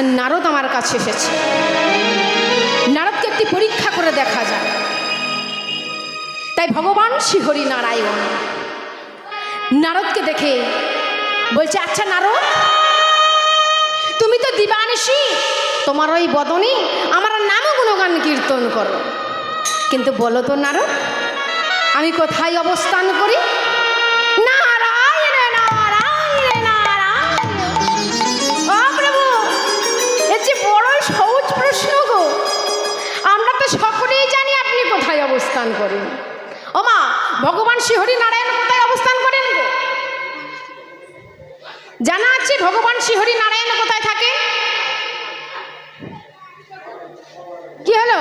আচ্ছা নারদ আমার কাছে এসেছে। নারদকে একটি পরীক্ষা করে দেখা যায় তাই ভগবান শ্রীহরি নারায়ণ নারদকে দেখে বলছে আচ্ছা নারদ, তুমি তো দিবানিসি তোমার ওই বদনে আমার নাম গুণগান কীর্তন করো। কিন্তু বলো তো নারদ, আমি কোথায় অবস্থান করি? অবস্থান করেন। ও মা ভগবান শ্রীহরি নারায়ণ কোথায় অবস্থান করেন জানা আছে ভগবান শ্রীহরি নারায়ণ কোথায় থাকে? কি হলো?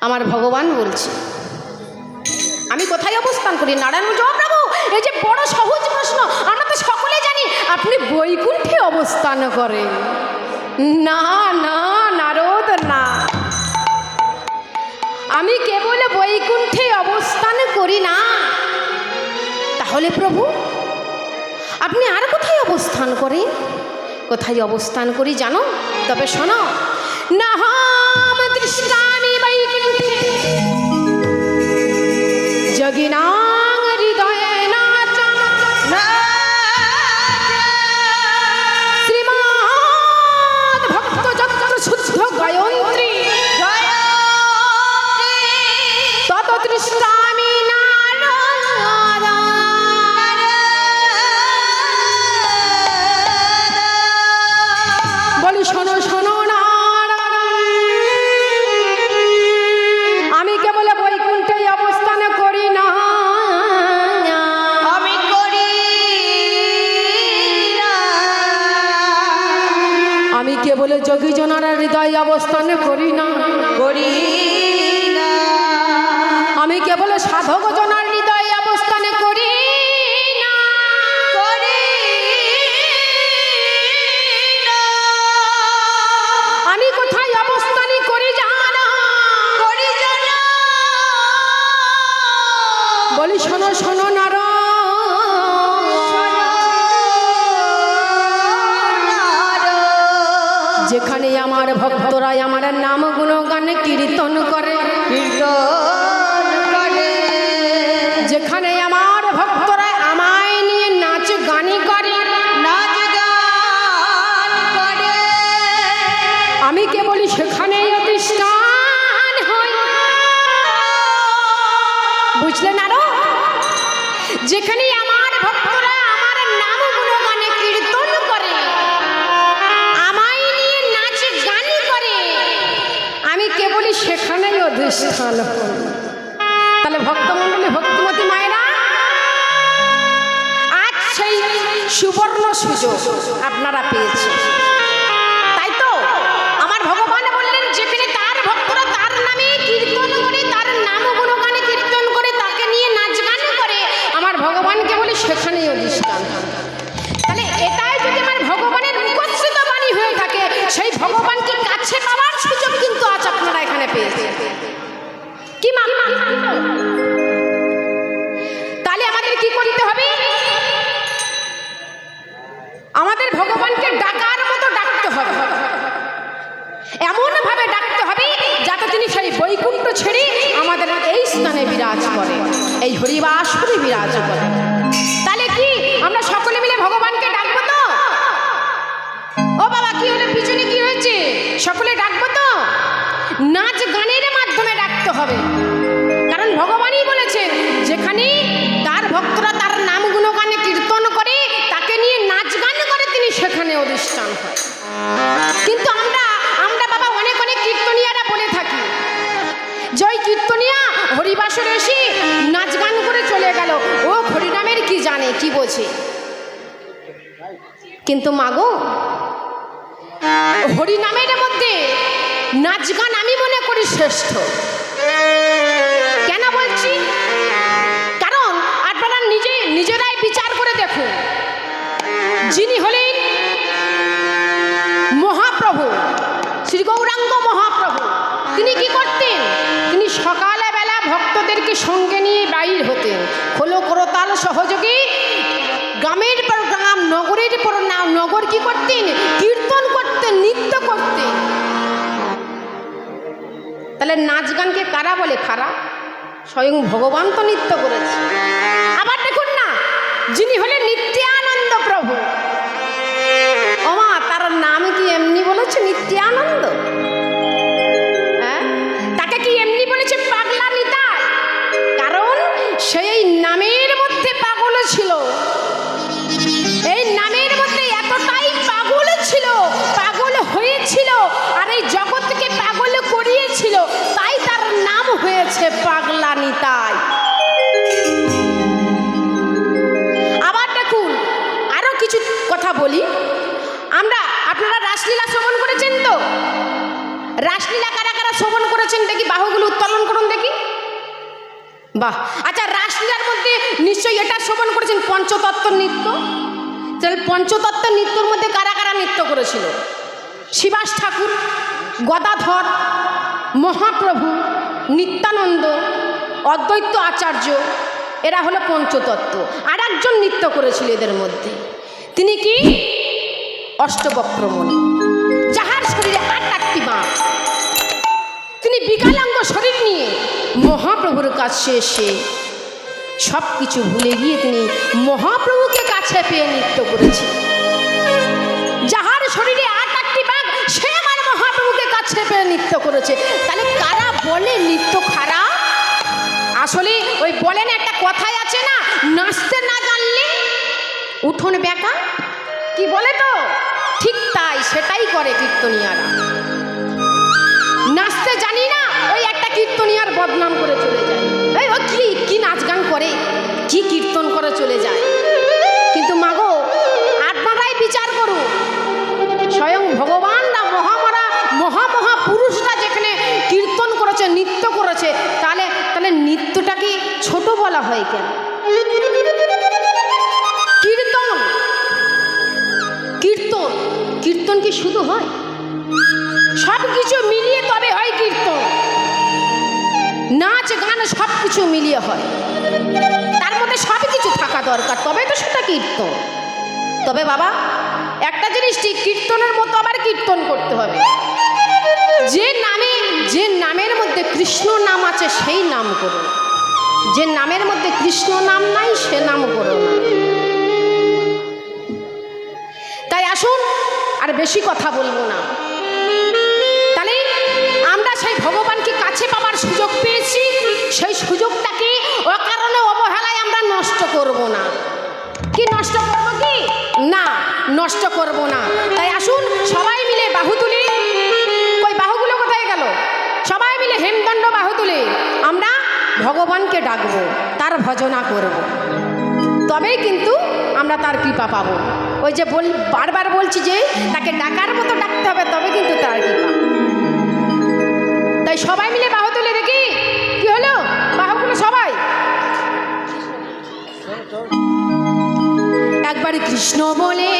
আমার ভগবান বলছে আমি কোথায় অবস্থান করি? নারায়ণ বলছে, "ও প্রভু এই যে বড় সহজ প্রশ্ন আমরা তো সকলে জানি আপনি বৈকুণ্ঠে অবস্থান করেন। না না আমি কেবল বৈকুণ্ঠে অবস্থান করি না। তাহলে প্রভু, আপনি আর কোথায় অবস্থান করেন কোথায় অবস্থান করি জানো? তবে শোনো না জগিনা তত দৃষ্টামি আমার ভক্তরাই আমার নাম গুণগান কীর্তন করে। কীর্তন আপনারা পেয়েছেন। এমন ভাবে ডাকতে হবে যাতে তিনি সেই বৈকুণ্ঠ ছেড়ে আমাদের এই স্থানে বিরাজ করে। এই হরিবাসরে বিরাজ করে। তাহলে কি আমরা সকলে মিলে ভগবানকে ডাকবো তো? ও বাবা, কি হলো? পিছনে কি হয়েছে? সকলে ডাকবো তো? নাচ এসে নাচ গান করে চলে গেল। ও হরিনামের কি জানে, কি বোঝে? কিন্তু মাগো হরিনামের মধ্যে নাচ গান আমি মনে করি শ্রেষ্ঠ। কেন বলছি? কারণ আপনারা নিজে, নিজেরাই বিচার করে দেখুন। যিনি হলেন ঠাকুর কি করতেন? কীর্তন করতেন, নৃত্য করতেন। তাহলে নাচ গানকে কারা বলে? খারাপ স্বয়ং ভগবান তো নৃত্য করেছে। আবার দেখুন না, যিনি হলেন নিত্যানন্দ প্রভু। ওমা, তার নাম কি এমনি বলেছে নিত্যানন্দ? হ্যাঁ? তাকে কি এমনি বলেছে পাগলা নিতাই কারণ সেই নামের মধ্যে পাগল ছিল। রাসলীলা কারা কারা শ্রবণ করেছেন দেখি? বাহুগুলো উত্তোলন করুন দেখি। বাহ আচ্ছা রাসলীলার মধ্যে নিশ্চয়ই এটা শ্রবণ করেছেন পঞ্চতত্ত্ব নৃত্য? তাহলে পঞ্চতত্ত্ব নৃত্যর মধ্যে কারা কারা নৃত্য করেছিল? শিবাস ঠাকুর, গদাধর, মহাপ্রভু, নিত্যানন্দ, অদ্বৈত আচার্য, এরা হলো পঞ্চতত্ত্ব। আর একজন নৃত্য করেছিল এদের মধ্যে। তিনি কি? অষ্টবক্রমণি। বাঁক তিনি বিকলাঙ্গ শরীর নিয়ে মহাপ্রভুর কাছে এসে সব কিছু ভুলে গিয়ে তিনি মহাপ্রভুকে কাছে পেয়ে নৃত্য করেছে যাহার শরীরে আট, আটটি বাঘ, সে আমার মহাপ্রভুকে কাছে পেয়ে নৃত্য করেছে। তাহলে কারা বলে নৃত্য খারাপ? আসলে ওই বলেন একটা কথাই আছে না, নাচতে না জানলে উঠোন বেকা। কি বলে তো? ঠিক তাই, সেটাই করে কীর্তনিয়ারা। কীর্তনিয়ার বদনাম করে চলে যায়। ও কি কি নাচ গান করে? কি কীর্তন করে চলে যায়? কিন্তু মাগো আপনারাই বিচার করুন স্বয়ং ভগবানরা মহামরা মহামহা পুরুষরা যেখানে কীর্তন করেছে, নৃত্য করেছে, তাহলে তাহলে নৃত্যটাকে ছোট বলা হয় কেন? কীর্তন। কীর্তন। কীর্তন কি শুধু হয়? সব কিছু কীর্তন নাচ, গান সব কিছু মিলিয়ে হয়। তার মধ্যে সব কিছু থাকা দরকার। তবে তো সেটা কীর্তন। তবে বাবা, একটা জিনিস ঠিক, কীর্তনের মতো আবার কীর্তন করতে হবে। যে নামে, যে নামের মধ্যে কৃষ্ণ নাম আছে, সেই নাম করুন যে নামের মধ্যে কৃষ্ণ নাম নাই, সে নাম করুন তাই আসুন, আর বেশি কথা বলব না। তাহলে আমরা সেই ভগবানকে কাছে পাওয়ার সেই সুযোগটাকে অকারণে অবহেলায় আমরা নষ্ট করব না। কি নষ্ট করব কি? না, নষ্ট করব না। তাই আসুন, সবাই মিলে বাহু তুলি। ওই বাহুগুলো কোথায় গেল? সবাই মিলে হেমদণ্ড বাহু তুলে। আমরা ভগবানকে ডাকবো, তার ভজনা করব। তবেই কিন্তু আমরা তার কৃপা পাবো। ওই যে বল, বারবার বলছি যে, তাকে ডাকার মতো ডাকতে হবে, তবে কিন্তু তার কৃপা। তাই সবাই মিলে বাহু তুলে দেখি। একবার কৃষ্ণ বলে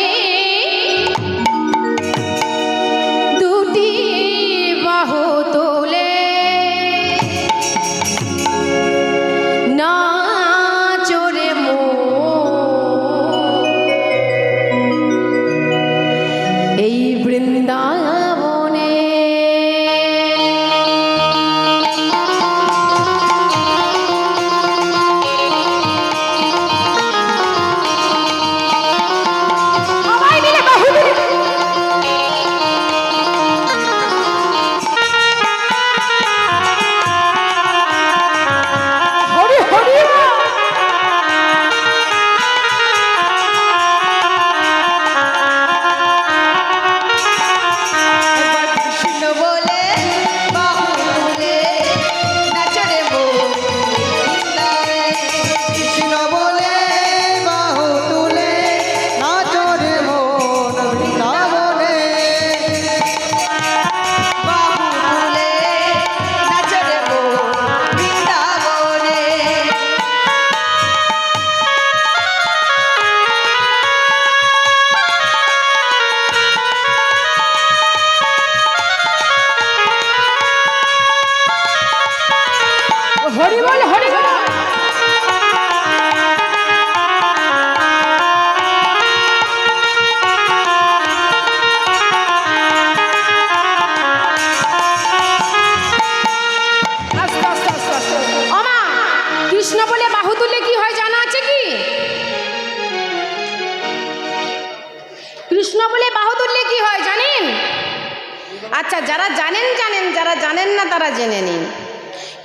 আচ্ছা যারা জানেন জানেন, যারা জানেন না, তারা জেনে নিন।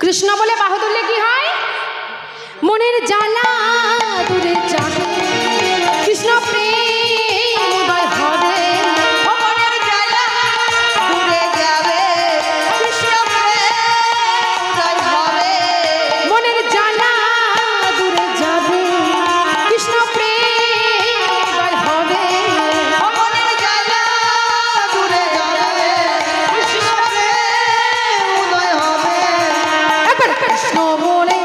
কৃষ্ণ বলে বাহাদুরলে কি হয়? মনের জ্বালা দূরে যাবে no snowballing.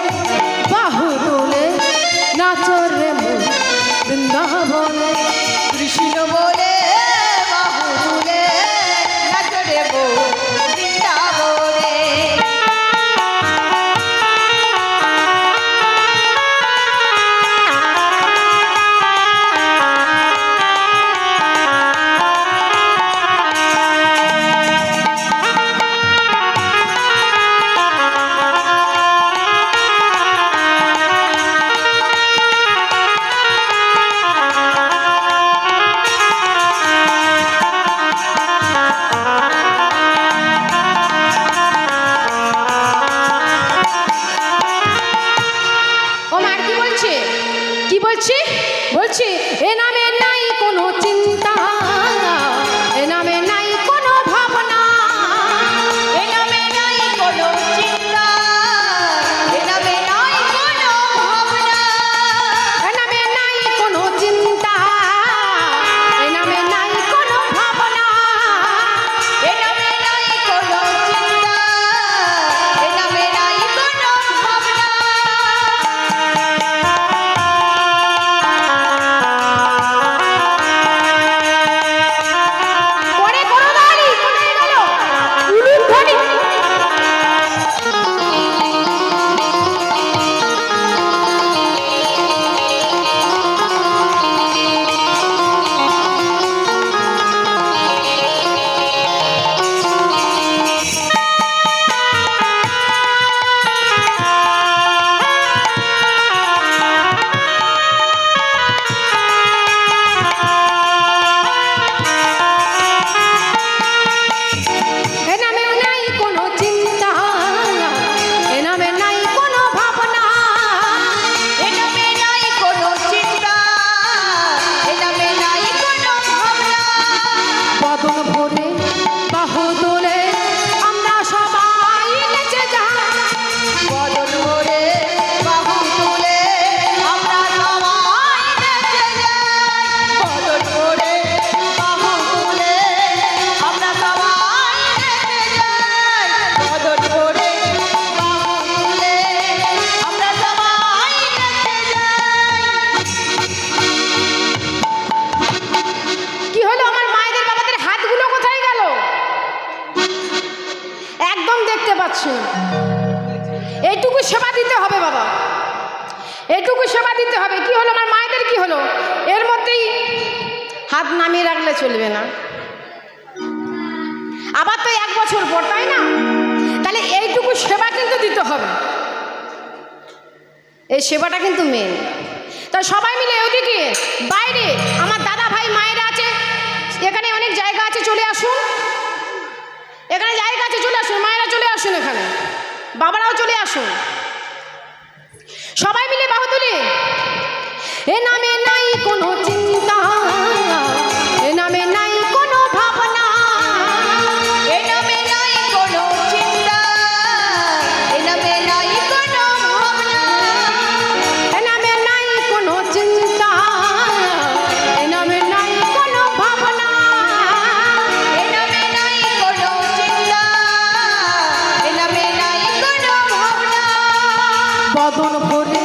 পারছে এইটুকু সেবা দিতে হবে বাবা। এইটুকু সেবা দিতে হবে। কি হলো? আমার মায়েদের কি হলো? এর মধ্যেই হাত নামিয়ে রাখলে চলবে না। আবার তো এক বছর পর, তাই না? তাহলে এইটুকু সেবা কিন্তু দিতে হবে। এই সেবাটা কিন্তু মেন তা সবাই মিলে ওদিকে বাইরে আমার দাদা ভাই মায়েরা আছে। এখানে অনেক জায়গা আছে, চলে আসুন। এখানে জায়গা আছে, চলে আসুন। বাবারাও চলে আসুন। সবাই মিলে বাহুতুলি এ নামে নাই কোনো চিন্তা। বদন ভরে